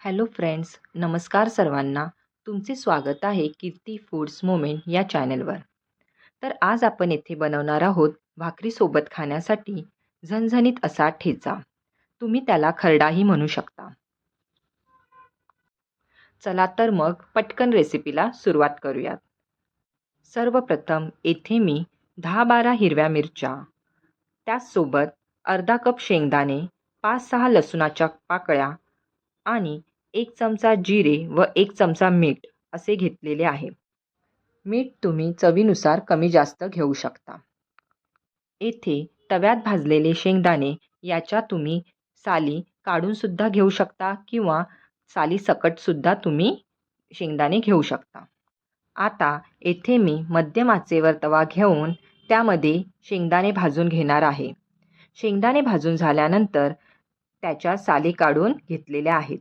Hello friends नमस्कार सर्वांना. तुमचे स्वागत आहे कीर्ती फूड्स मोमेंट या चॅनलवर. तर आज आपण येथे बनवणार आहोत भाकरीसोबत खाण्यासाठी झणझणीत असा ठेचा. तुम्ही त्याला खरडाही म्हणू शकता. चला तर मग पटकन रेसिपीला सुरुवात करूयात. सर्वप्रथम येथे मी दहा बारा हिरव्या मिरच्या त्याचसोबत अर्धा कप शेंगदाणे पाच सहा लसूणाच्या पाकळ्या आणि एक चमचा जिरे व एक चमचा मीठ असे घेतलेले आहे. मीठ तुम्ही चवीनुसार कमी जास्त घेऊ शकता. येथे तव्यात भाजलेले शेंगदाणे याच्या तुम्ही साली काढूनसुद्धा घेऊ शकता किंवा साली सकटसुद्धा तुम्ही शेंगदाणे घेऊ शकता. आता येथे मी मध्यम आचेवर तवा घेऊन त्यामध्ये शेंगदाणे भाजून घेणार आहे. शेंगदाणे भाजून झाल्यानंतर त्याच्या साली काढून घेतलेल्या आहेत.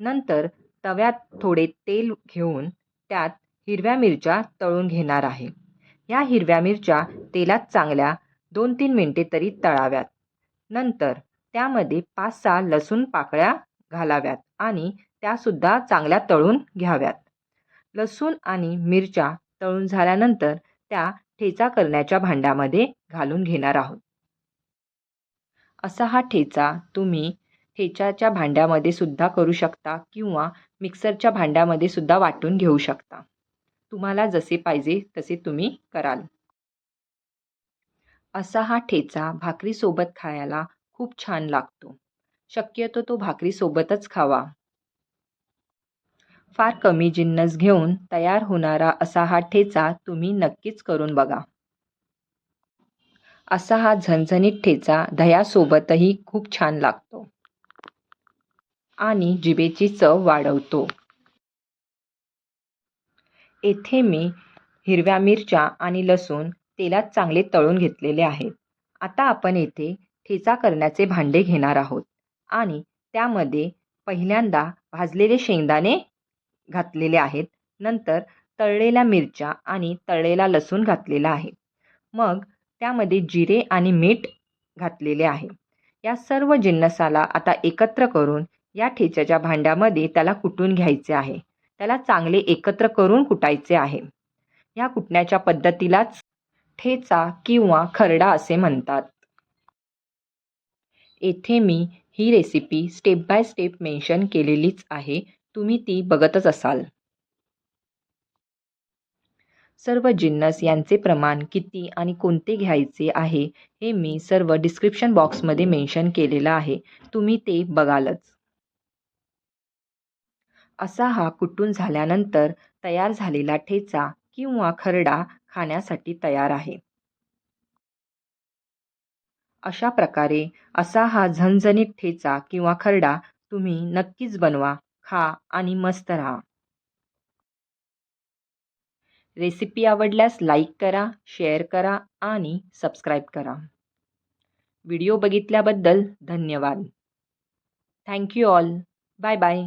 नंतर तव्यात थोडे तेल घेऊन त्यात हिरव्या मिरच्या तळून घेणार आहे. या हिरव्या मिरच्या तेलात चांगल्या दोन तीन मिनटे तरी तळाव्यात. नंतर त्यामध्ये पाच सहा लसूण पाकळ्या घालाव्यात आणि त्यासुद्धा चांगल्या तळून घ्याव्यात. लसूण आणि मिरच्या तळून झाल्यानंतर त्या ठेचा करण्याच्या भांड्यामध्ये घालून घेणार आहोत. असा हा ठेचा तुम्ही ठेच्याच्या भांड्यामध्ये सुद्धा करू शकता किंवा मिक्सरच्या भांड्यामध्ये सुद्धा वाटून घेऊ शकता. तुम्हाला जसे पाहिजे तसे तुम्ही कराल. असा हा ठेचा भाकरीसोबत खायला खूप छान लागतो. शक्यतो तो भाकरीसोबतच खावा. फार कमी जिन्नस घेऊन तयार होणारा असा हा ठेचा तुम्ही नक्कीच करून बघा. असा हा झणझणीत ठेचा दह्यासोबतही खूप छान लागतो. आणि जिभेची चव वाढवतो. येथे मी हिरव्या मिरच्या आणि लसूण तेलात चांगले तळून घेतलेले आहेत. आता आपण येथे ठेचा करण्याचे भांडे घेणार आहोत आणि त्यामध्ये पहिल्यांदा भाजलेले शेंगदाणे घातलेले आहेत. नंतर तळलेल्या मिरच्या आणि तळलेला लसूण घातलेला आहे. मग त्यामध्ये जिरे आणि मीठ घातलेले आहे. या सर्व जिन्नसाला आता एकत्र करून या ठेच्याच्या भांड्यामध्ये त्याला कुटून घ्यायचे आहे. त्याला चांगले एकत्र करून कुटायचे आहे. या कुटण्याच्या पद्धतीलाच ठेचा किंवा खरडा असे म्हणतात. येथे मी ही recipe step by step mention केलेलीच आहे. तुम्ही ती बघतच असाल. सर्व जिन्नस यांचे प्रमाण किती आणि कोणते घ्यायचे आहे हे मी सर्व डिस्क्रिप्शन बॉक्समध्ये मेन्शन केलेलं आहे. तुम्ही ते बघालच. असा हा कुटून झाल्यानंतर तयार झालेला ठेचा किंवा खरडा खाण्यासाठी तयार आहे. अशा प्रकारे असा हा झणझणीत ठेचा किंवा खरडा तुम्ही नक्कीच बनवा खा आणि मस्त राहा. रेसिपी आवडल्यास लाईक करा शेअर करा आणि सबस्क्राईब करा. व्हिडिओ बघितल्याबद्दल धन्यवाद. Thank you all. Bye bye.